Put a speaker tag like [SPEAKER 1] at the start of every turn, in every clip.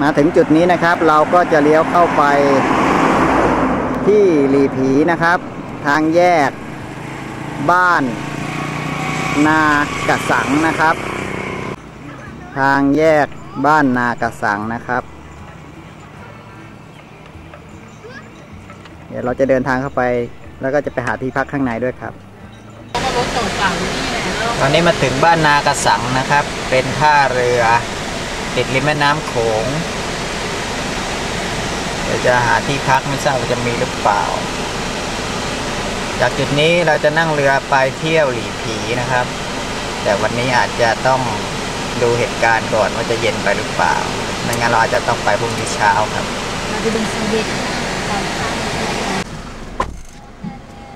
[SPEAKER 1] มาถึงจุดนี้นะครับ เราก็จะเลี้ยวเข้าไปที่หลีผีนะครับ ทางแยก บ้าน นากระสังนะครับ ทางแยกบ้านนากระสังนะครับ เดี๋ยวเราจะเดินทางเข้าไป แล้วก็จะไปหาที่พักข้างในด้วยครับตอนนี้มาถึงบ้านนากระสังนะครับ เป็นท่าเรือ ติดริมแม่น้ำโขงเดี๋ยวจะหาที่พักไม่ทราบว่าจะมีหรือเปล่า จากจุดนี้เราจะนั่งเรือไปเที่ยวหลีผีนะครับ แต่วันนี้อาจจะต้องดูเหตุการณ์ก่อนว่าจะเย็นไปหรือเปล่าไม่งั้นเราอาจจะต้องไปพรุ่งนี้เช้าครับ
[SPEAKER 2] เราจะเป็นซีเด็ดตอนค่ำ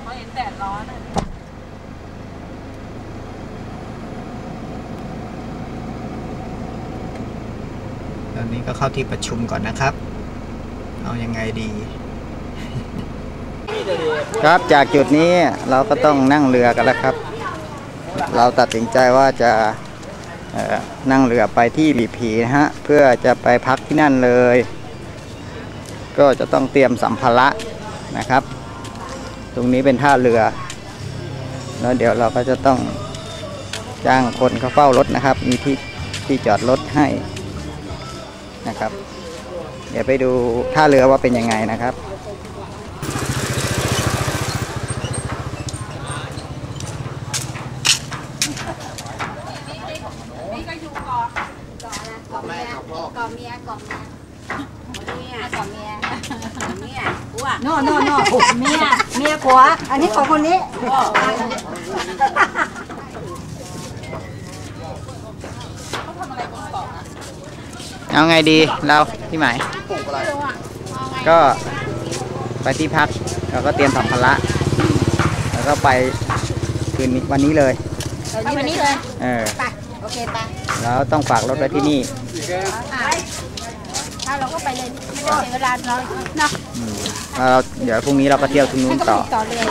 [SPEAKER 3] เขาเห็นแดดร้อนอะ
[SPEAKER 1] ตอนนี้ก็เข้าที่ประชุมก่อนนะครับ เอายังไงดี ครับจากจุดนี้เราก็ต้องนั่งเรือกันแล้วครับ เราตัดสินใจว่าจะนั่งเรือไปที่หลีผีนะฮะ เพื่อจะไปพักที่นั่นเลย ก็จะต้องเตรียมสัมภาระนะครับ ตรงนี้เป็นท่าเรือ แล้วเดี๋ยวเราก็จะต้องจ้างคนเขาเฝ้ารถนะครับ มีที่ที่จอดรถให้ นะครับ เดี๋ยวไปดูท่าเรือว่าเป็นยังไงนะครับ
[SPEAKER 2] ก่อเมียก่อเมียก่อเมียเนี่ยก่อเมียเนี่ยกูอะ
[SPEAKER 4] โน่โน่โน่เมียเมียผัวอันนี้ของคนนี้
[SPEAKER 1] เอาไงดีเราที่หมายก็ไปที่พักเราก็เตรียมสัมภาระแล้วก็ไปคืนนี้วันนี้เลย
[SPEAKER 2] เอาวันนี้เลย
[SPEAKER 1] เออ
[SPEAKER 2] ไปโอเคไป
[SPEAKER 1] แล้วต้องฝากรถไว้ที่นี่
[SPEAKER 2] อะถ้าเราก็ไปเลยไม่ต้องเสียเวลาเราเนาะ
[SPEAKER 1] อืมแล้วเราเดี๋ยวพรุ่งนี้เราก็เที่ยวที่นู้น
[SPEAKER 2] ก็
[SPEAKER 1] ต่อ
[SPEAKER 2] ไปต่อเลย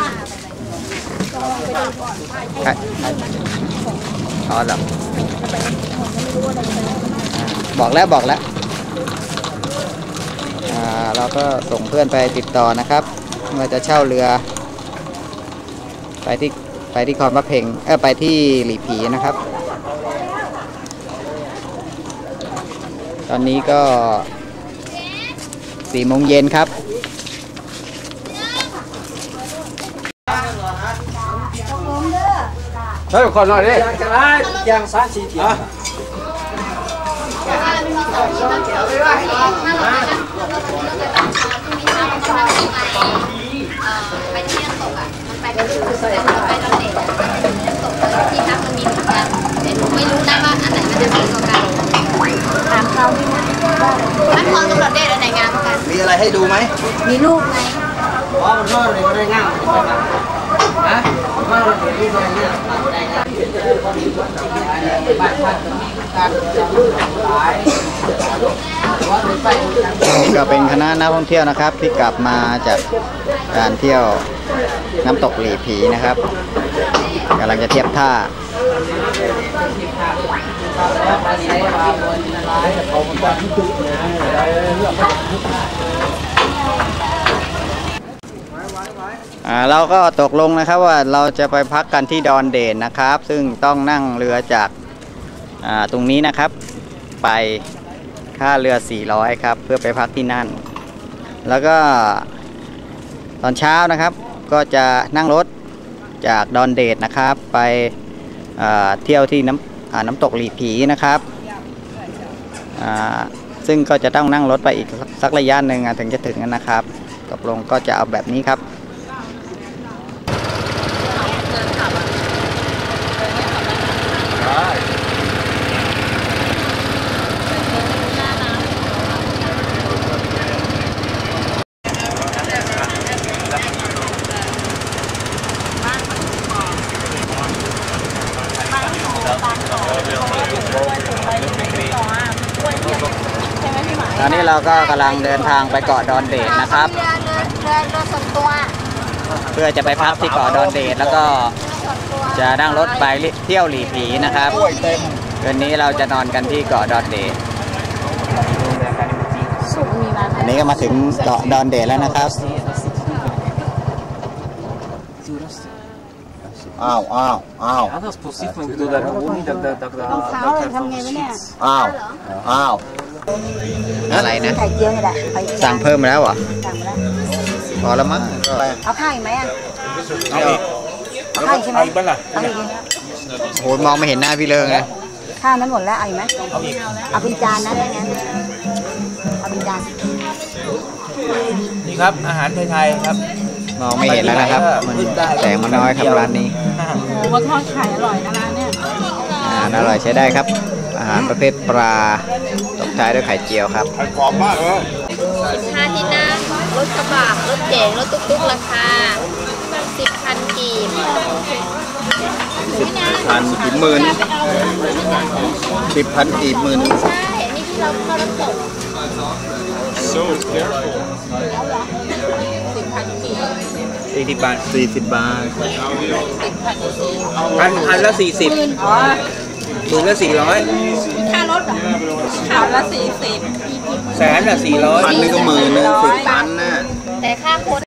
[SPEAKER 2] ลองไปดูก่อน
[SPEAKER 1] ใช่อ๋อเหรอ บอกแล้วบอกแล้วอ่าเราก็ส่งเพื่อนไปติดต่อนะครับว่าจะเช่าเรือ ไปที่ไปที่คอนพระเพ่งเออไปที่หลีผีนะครับ ตอนนี้ก็สี่โมงเย็นครับ
[SPEAKER 5] เฮ้ยขอหน่อยดิจะได้ยางสามสี่เถียง
[SPEAKER 2] ไปที่น้ำตกอะ มันไปเป็นไปตอนเด็กอะน้ำตกเลยที่พักมันมีเหมือนกันแต่หนูไม่รู้นะว่าอันไหนมันจะว่ากันถามเขาที่มันมันพรกำหนดเดทอันไหนงามกว่ากัน
[SPEAKER 1] มีอะไรให้ดูไหม
[SPEAKER 2] มีลูกไง
[SPEAKER 5] อ๋อมันก็เลยก็ได้ง่ายฮะมันก็เลยที่ได้ง่ายบ้า นี่ก็
[SPEAKER 1] เป็นคณะนักท่องเที่ยวนะครับ ที่กลับมาจากการเที่ยวน้ำตกหลีผีนะครับกำลังจะเทียบท่าอ่าเราก็ตกลงนะครับว่าเราจะไปพักกันที่ดอนเด่นนะครับ ซึ่งต้องนั่งเรือจาก ตรงนี้นะครับไปค่าเรือ 400 ครับ เพื่อไปพักที่นั่น แล้วก็ตอนเช้านะครับก็จะนั่งรถจากดอนเดดนะครับ ไปเที่ยวที่น้ำน้ำตกหลีผีนะครับซึ่งก็จะต้องนั่งรถไปอีกสักระยะหนึ่งถึงจะถึงนะครับตกลงก็จะเอาแบบนี้ครับ ต อนนี้เราก็กำลังเดินทางไปเกาะดอนเดชนะครับ
[SPEAKER 2] เรือเรือเรือรืตัว
[SPEAKER 1] เพื่อจะไปพักที่เกาะดอนเดชแล้วก็จะนั่งรถไปเที่ยวหลีผีนะครับคืนนี้เราจะนอนกันที่เกาะดอนเด
[SPEAKER 2] ช
[SPEAKER 1] อันนี้ก็มาถึงเกาะดอนเดชแล้วนะครับอ้าวอ้าวอ้าวอ้าวอ้าว อะไรนะ
[SPEAKER 4] ไข่เจียวนี่แหละไข่เจียว
[SPEAKER 1] สั่งเพิ่มมาแล้วเหรอ
[SPEAKER 4] สั่งมาแล้ว
[SPEAKER 1] พอแล้วมั้ง
[SPEAKER 4] เอาข้าวอีกไหมอะ
[SPEAKER 1] เอาอีก
[SPEAKER 4] เอาข้าวอีกใช่ไหมเอาอีก
[SPEAKER 1] โหมองไม่เห็นหน้าพี่เลิงเลย
[SPEAKER 4] ข้าวนั้นหมดแล้วเอาอีกไหมเอาเป็นจานนะได้งั้นเอาเป็นจาน
[SPEAKER 5] นี่ครับอาหารไทยๆครับ
[SPEAKER 1] มองไม่เห็นแล้วนะครับมันแสงมันน้อยครับร้านนี้
[SPEAKER 4] โอ้ทอดไข่อร่อยนะร้านเนี่ย
[SPEAKER 1] อาหารอร่อยใช้ได้ครับ อาหารประเภทปลาตบท้ายด้วยไข่เจียวครับ
[SPEAKER 2] ห้าที่นั่งรถกระบะรถเก๋งรถตุ๊กๆราคาสิบพันกีบ
[SPEAKER 1] พันกี่หมื่นสิบพันกี่หมื่น
[SPEAKER 2] ใช่อันนี้ที่เราเข้าน้ำตก
[SPEAKER 5] สี่สิบบาท
[SPEAKER 1] สี่สิบบาท
[SPEAKER 5] พันพันละสี่สิบหมื่นละสี่ร้อย
[SPEAKER 2] ค่ารถเหรอ
[SPEAKER 4] ข้าวละสี่สิบ
[SPEAKER 5] แสนละสี่ร้อย
[SPEAKER 1] พันนึงก็หมื่นนึงสิบพันน่ะ
[SPEAKER 2] แต่ค่าโค้ด